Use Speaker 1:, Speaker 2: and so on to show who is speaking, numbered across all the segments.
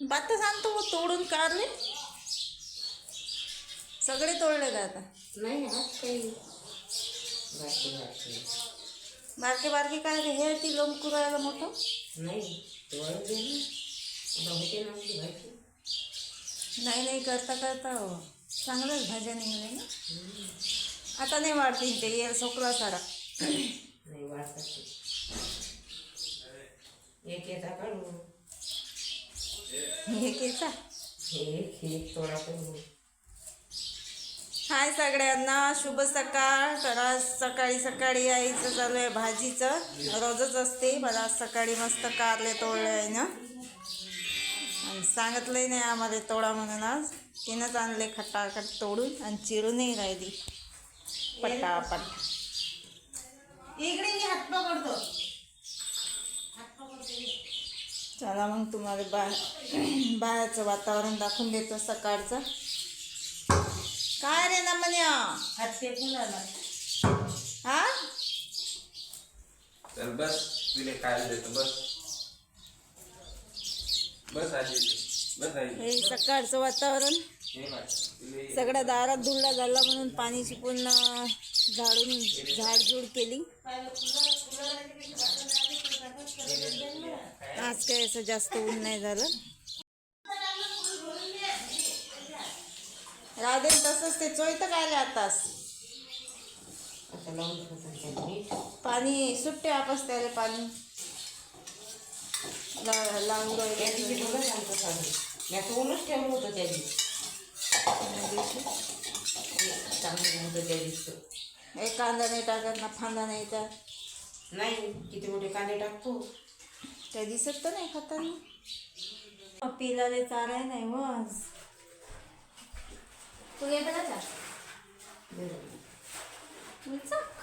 Speaker 1: बात सांगतो वो तोडून काढले सगळे तोडले का आता?
Speaker 2: नाही आज काही बाकी बाकी.
Speaker 1: बारके बारके काय रे? हे ती लोम कुरायला मोठं?
Speaker 2: नाही
Speaker 1: नाही नाही करता करता हो. चांगलंच भाज्या निघाल्या ना. आता नाही वाढतील ते येल सोकला सारा.
Speaker 2: नाही वाढतात ते. एक येता काढू.
Speaker 1: हे केचा हाय सगळ्यांना शुभ सकाळ. तर आज सकाळी सकाळी यायचं चालू आहे भाजीचं. रोजच असते पण आज सकाळी मस्त कारले तोडले आहे ना. आणि सांगितलंही नाही आम्हाला तोडा म्हणून आज. तिनंच आणले खटाखट तोडून आणि चिरूनही राहिली. पटापट. इकडे मी हात पकडतो चला मग तुम्हाला बा बाहेरचं वातावरण दाखवून देतो सकाळचं. काय रे
Speaker 2: टेकून आला?
Speaker 1: हा?
Speaker 3: चल बस तुले काय देतो बस. बस आजी बस
Speaker 1: हे सकाळचं वातावरण.
Speaker 3: हे
Speaker 1: सगळ्या दारात धुळला झाला म्हणून पाणी शिपून अं, झाडून झाडझूड केली. आज काय असं जास्त ऊन नाही झालं. राधे तसंच ते चोयतं काय आताच. पाणी सुट्टे आपस त्याला पाणी. लावून
Speaker 2: ऊनच ठेवलं होतं त्या दिवशी चांगलं होतं त्या दिवशी.
Speaker 1: एक कांदा नाही टाकत ना फांदा नाही त्यात
Speaker 2: नाही किती मोठे कांदे टाकतो.
Speaker 1: त्या दिसत तर नाही खाताना पिलाले चाराय नाही मग. तू येतं का? उलचक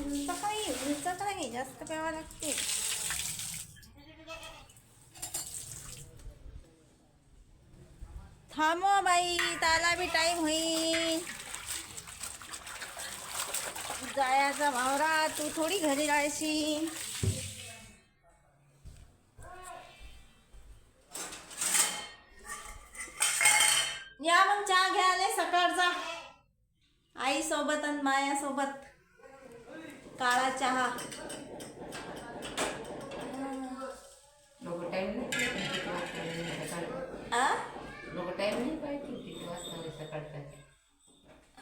Speaker 1: उलचक नाही उलचक नाही जास्त प्यावा लागते. थांबव बाई त्याला बी टाईम होईल. जायाचा भावरा तू थोडी घरी राहशील या मग चहा घ्यायला सकाळचा आई सोबत आणि माया सोबत काळा चहा
Speaker 2: लोक टाईम नाही पाहिजे किती वाजता आहे सकाळी
Speaker 1: आ
Speaker 2: लोक टाईम नाही पाहिजे किती वाजता आहे सकाळचा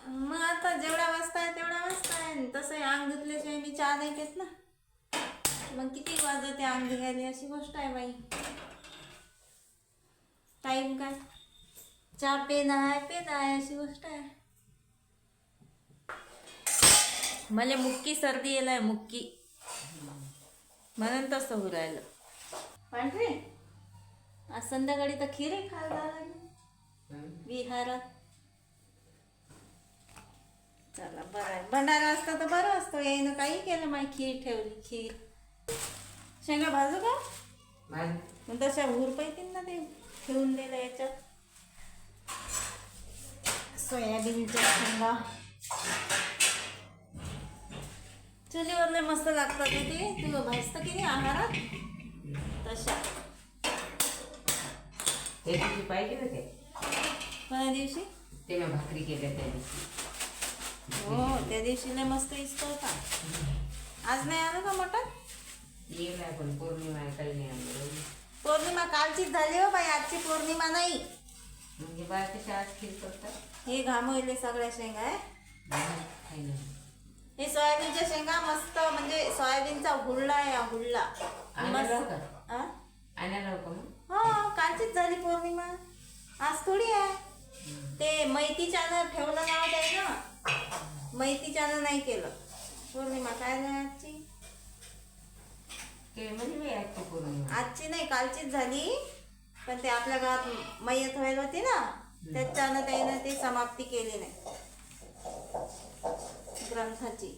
Speaker 1: मग आता जेवढा वाजता आहे तेवढा वाजता आहे आणि तसं अंग धुतल्याशिवाय मी चहा नाही घेत ना मग किती अंग घ्यायला अशी गोष्ट आहे बाई. टाईम काय? चहा पेना आहे पेना आहे अशी गोष्ट आहे. मला मुक्की सर्दी येलाय मुक्की. म्हणून तसं होऊ राहिलं. पांढरे? आज संध्याकाळी तर खीर खायला विहारात. चला बरं आहे. भंडारा असता तर बरं असतं. यायनं काही केलं माही खीर ठेवली खीर. शेंगा भाजू का? मग तशा भूर पाहिजे ना ते ठेवून दिलं याच्यात. सोयाबीनच्या शेंगा. चुलीवरले मस्त लागतात ते. तू भाजतं की नाही आहारात? तशा.
Speaker 2: त्या दिवशी पाहिजे ना ते
Speaker 1: कोण्या दिवशी?
Speaker 2: ते मी भाकरी केल्या त्या दिवशी.
Speaker 1: हो त्या दिवशी लय मस्त इस्त होता आज नाही आलं का मटण?
Speaker 2: येईल आपण पौर्णिमा आहे काही नाही
Speaker 1: पौर्णिमा कालचीच झाली हो बाई आजची पौर्णिमा नाही.
Speaker 2: म्हणजे बाय कशा आज खीर करतात
Speaker 1: हे घामवले सगळ्या शेंगा आहे
Speaker 2: काही नाही
Speaker 1: हे सोयाबीनच्या शेंगा मस्त म्हणजे सोयाबीनचा हुल्ला आहे हा हुल्ला.
Speaker 2: आणायला
Speaker 1: मस्त.
Speaker 2: का?
Speaker 1: आ?
Speaker 2: आणायला का मग?
Speaker 1: हो कालचीच झाली पौर्णिमा. आज थोडी आहे. ते मैतीच्यानं ठेवलं नाव आहे ना मैतीच्यानं नाही केलं. पौर्णिमा काय नाही आजची?
Speaker 2: ते म्हणजे मी
Speaker 1: आजची नाही कालचीच झाली. पण ते आपल्या गावात मयत व्हायला होती ना त्याच्यानं त्यानं ती समाप्ती केली नाही. ग्रंथाची.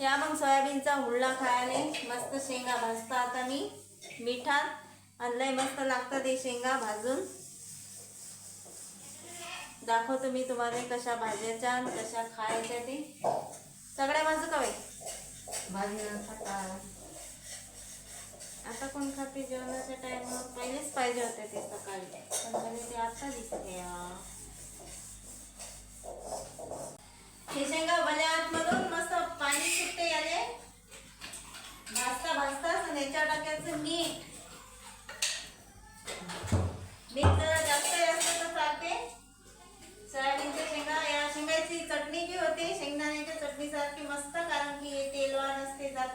Speaker 1: या मग सोयाबीनचा हुल्ला खायला. मस्त शेंगा भाजता आता मी. मिठात आणि लय मस्त लागतं ते शेंगा भाजून. दाखवतो मी तुम्हाला कशा भाज्याच्या आणि कशा खायच्या ते. सगळ्या भाजू का बाई?
Speaker 2: भाजी खाता.
Speaker 1: आता कोण खाते? जेवणाच्या टाइमवर पहिलेच पाहिजे होते ते सकाळी. पण म्हणजे ते आता दिसते. हे. शेंगा भल्या आतमधून मस्त पाणी सुटते याले. भाजता भाजताच आणि याच्या टाकायचं मीठ.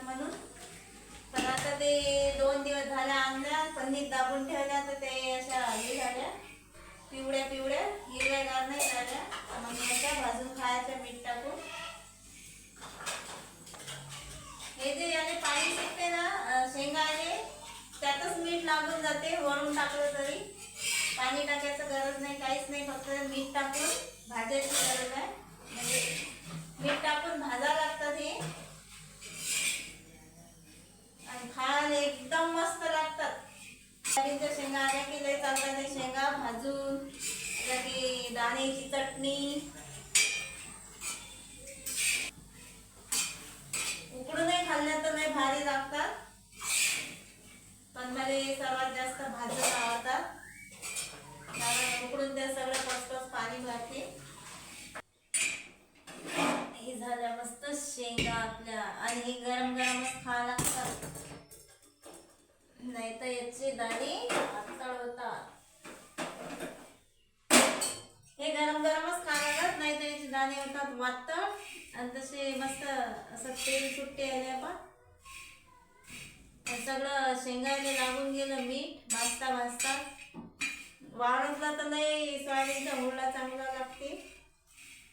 Speaker 1: म्हणून. पण आता ते दोन दिवस झाल्या आणल्या पनीर दाबून ठेवल्या तर ते अशा हे झाल्या. पिवळ्या पिवळ्या हिरव्यागार नाही झाल्या. मग याच्या भाजून खायच्या मीठ टाकून. हे जे याने पाणी शिकते ना शेंगा आले त्यातच मीठ लागून जाते वरून टाकलं तरी. पाणी टाकायचं गरज नाही काहीच नाही फक्त मीठ टाकून भाजायची गरज आहे. म्हणजे मीठ टाकून भाजा लागतात हे. आणि खायला एकदम मस्त लागतात. सोयाबीनच्या शेंगा आल्या की लय चालतात शेंगा भाजून लगे दाण्याची चटणी. नाही दाणे होतात वातळ आणि तसे मस्त असं तेल सुट्टे आले आपण. सगळं शेंगायला लागून गेलं मीठ भाजता भाजता. वाळतला तर नाही सोयाबीनचा हुरडा चांगला लागते.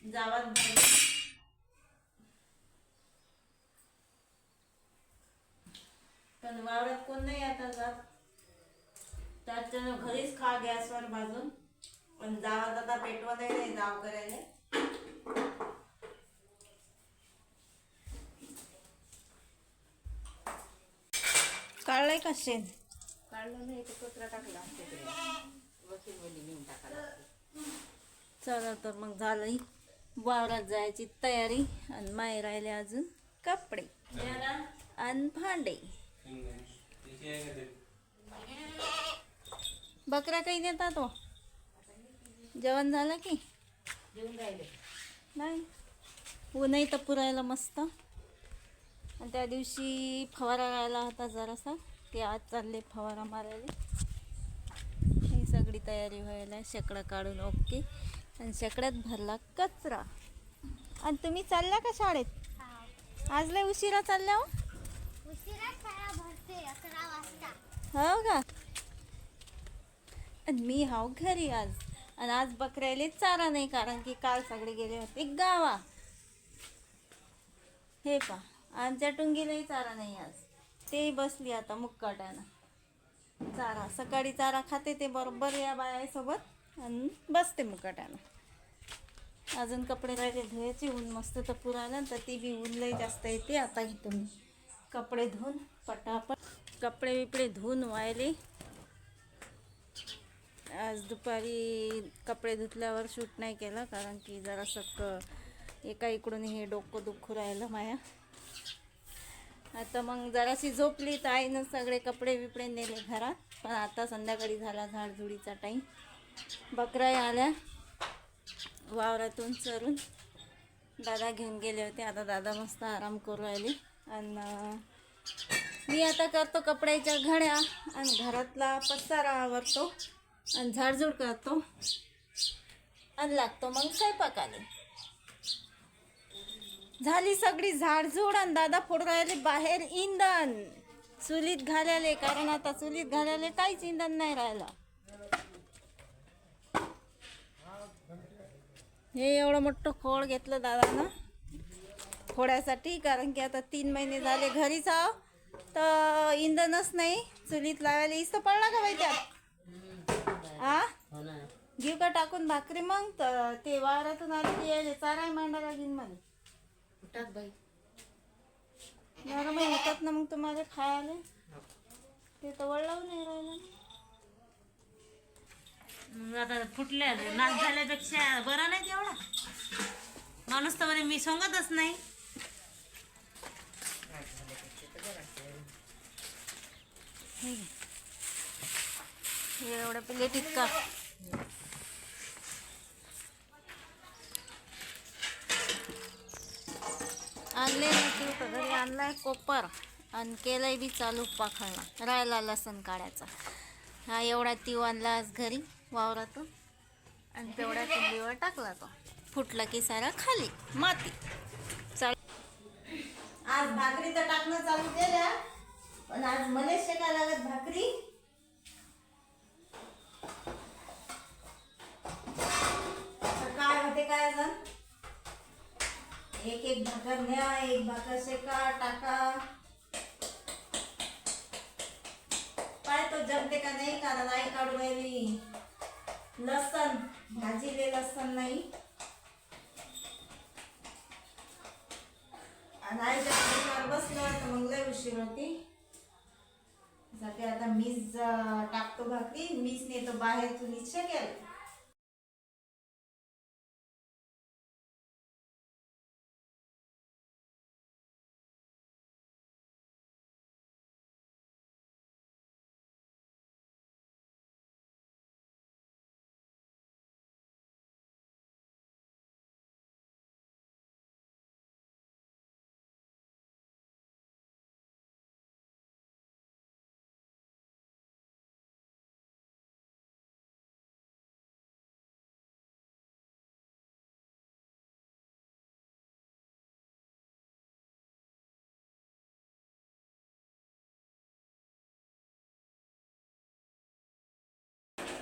Speaker 1: जावात भाजी. पण वावरात कोण नाही आता जात. त्याच्यानं घरीच खा गॅसवर भाजून. पण जावात आता पेटवा नाही जाव करायला काढलाय का शेण
Speaker 2: काढलं नाही तर कचरा टाकला वकील बोली नेऊन टाकायला
Speaker 1: चला तर मग झालं वावरात जायची तयारी आणि माय राहिले अजून कपडे आणि भांडे? बकरा काही नेता तो जेवण झालं की?
Speaker 2: जेवून राहिले.
Speaker 1: नाही. ऊनही तर पुरायला मस्त. आणि त्या दिवशी फवारा राहिला होता जरासा. ते आज चालले फवारा मारायला. ही सगळी तयारी व्हायला शेकडा काढून ओके. आणि शेकड्यात भरला कचरा. आणि तुम्ही चालल्या का शाळेत? आज लय उशिरा चालल्या हो? हो का? आणि मी हाव घरी आज. आणि आज बकऱ्याले चारा नाही कारण की काल सगळे गेले होते गावा. हे पा आमच्या टुंगीलाही चारा नाही आज. ते बसली आता मुक्काटानं. चारा सकाळी चारा खाते ते बरोबर या बायासोबत आणि बसते मुकाट्यानं अजून कपडे राहिले धुवायचे ऊन मस्त तर पुरायला तर ती बी ऊन लई जास्त येते. आता घेतो मी कपडे धुवून पटापट कपडे बिपडे धुवून वायले आज दुपारी कपडे धुतल्यावर शूट नाही केलं कारण की जरा सक एका इकडून हे डोकं दुखू राहिलं माया. आता मग जराशी झोपली तर आईनं सगळे कपडे बिपडे नेले घरात पण आता संध्याकाळी झाला झाडझुडीचा टाईम बकराही आल्या वावरातून चरून. दादा घेऊन गेले होते आता दादा मस्त आराम करू राहिले. आणि मी आता करतो कपड्याच्या घड्या आणि घरातला पसारा आवरतो. आणि झाडझूड करतो आणि लागतो मग स्वयंपाकाला झाली सगळी झाडझूड आणि दादा फोड राहिले बाहेर इंधन. चुलीत घालायले कारण आता चुलीत घालायले काहीच इंधन नाही राहिलं. हे एवढं मोठं खोड घेतलं दादानं खोड्यासाठी कारण की आता तीन महिने झाले घरीच आहो. तर इंधनच नाही. चुलीत लावायला इस्त पडला का बाई त्यात?
Speaker 2: हो? ना.
Speaker 1: घेऊ का टाकून भाकरी मग? तर ते वावरातून आले की यायले चाराय मांडा लागेल मला
Speaker 2: टाक बाई.
Speaker 1: नरम होतात ना मग तुम्हाला खायला? ते तर वळलाव नाही राहिलं.
Speaker 4: आता फुटल्या नाश झाल्यापेक्षा बरा नाही तेवढा. माणूस तर म्हणे मी सोंगतच नाही. हे घे. हे एवढ्या प्लेटीत का आणले होतं घरी आणलाय कोपर आणि केलंय बी चालू पाखळणं राहिला लसण काढायचा. हा एवढा तीव आणला आज घरी वावरातून. आणि तेवढ्या कुंडीवर टाकला तो. फुटला की सारा खाली माती. चाल
Speaker 1: आज भाकरी तर टाकणं चालू केल्या पण आज मलेच शेका लागत भाकरी. तर काय होते काय जण एक एक भाकर न्या एक भाकर शेका टाका. काय तो जमते का नाही? कारण नाही काढू राहिली. लसण भाजीले लसण नाही. आणि आईच्या बसलं तर मग लय उशीर होती. साठी आता मीच टाकतो भाकरी मीच नेतो बाहेर तुम्ही शकेल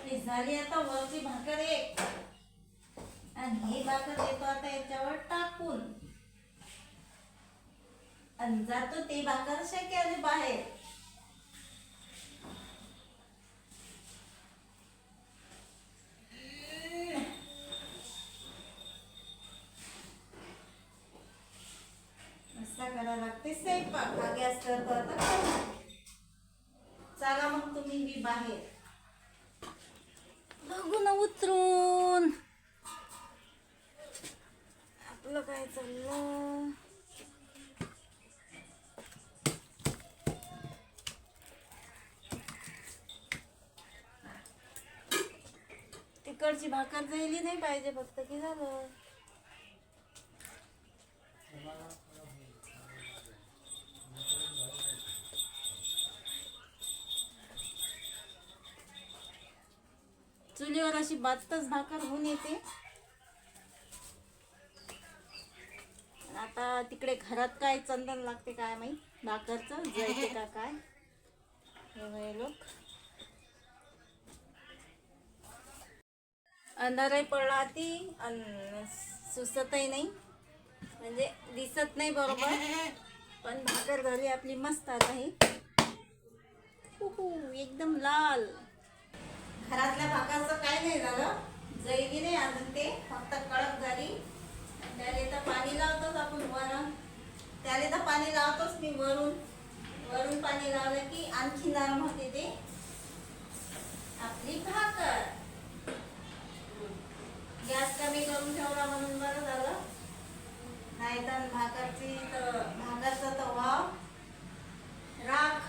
Speaker 1: आपली झाली आता वरची भाकर एक. आणि ही भाकर देतो आता याच्यावर टाकून. आणि जातो ती भाकर शक्याने बाहेर. करायला लागते स्वयंपाक. हा गॅस करतो आता. चला मग तुम्ही मी बाहेर.
Speaker 4: तिकडची भाकर जायली नाही पाहिजे फक्त की झालं. चुलीवर अशी बातच भाकर होऊन येते. आता तिकडे घरात काय चंदन लागते काय माहीत? भाकरचं जायचे का काय? हे लोक. अंधारही पडला ती अन सुसतही नाही. म्हणजे दिसत नाही बरोबर. पण भाकर झाली आपली मस्त आता ही. एकदम लाल.
Speaker 1: घरातल्या भाकरचं काय नाही झालं. जैली नाही अजून ते. फक्त कडक झाली. त्याला तर पाणी लावतोच आपण वरून त्याला तर पाणी लावतोच मी वरून. वरून पाणी लावलं की आणखी नरम होते ते. आपली भाकर. गॅस कमी करून ठेवला म्हणून बरं झालं. नाहीतर भाकरची तर भाकरचा तवा राख.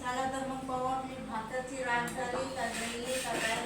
Speaker 1: झाला तर मग पाहू आपली भाताची राख झाली का नाही का काय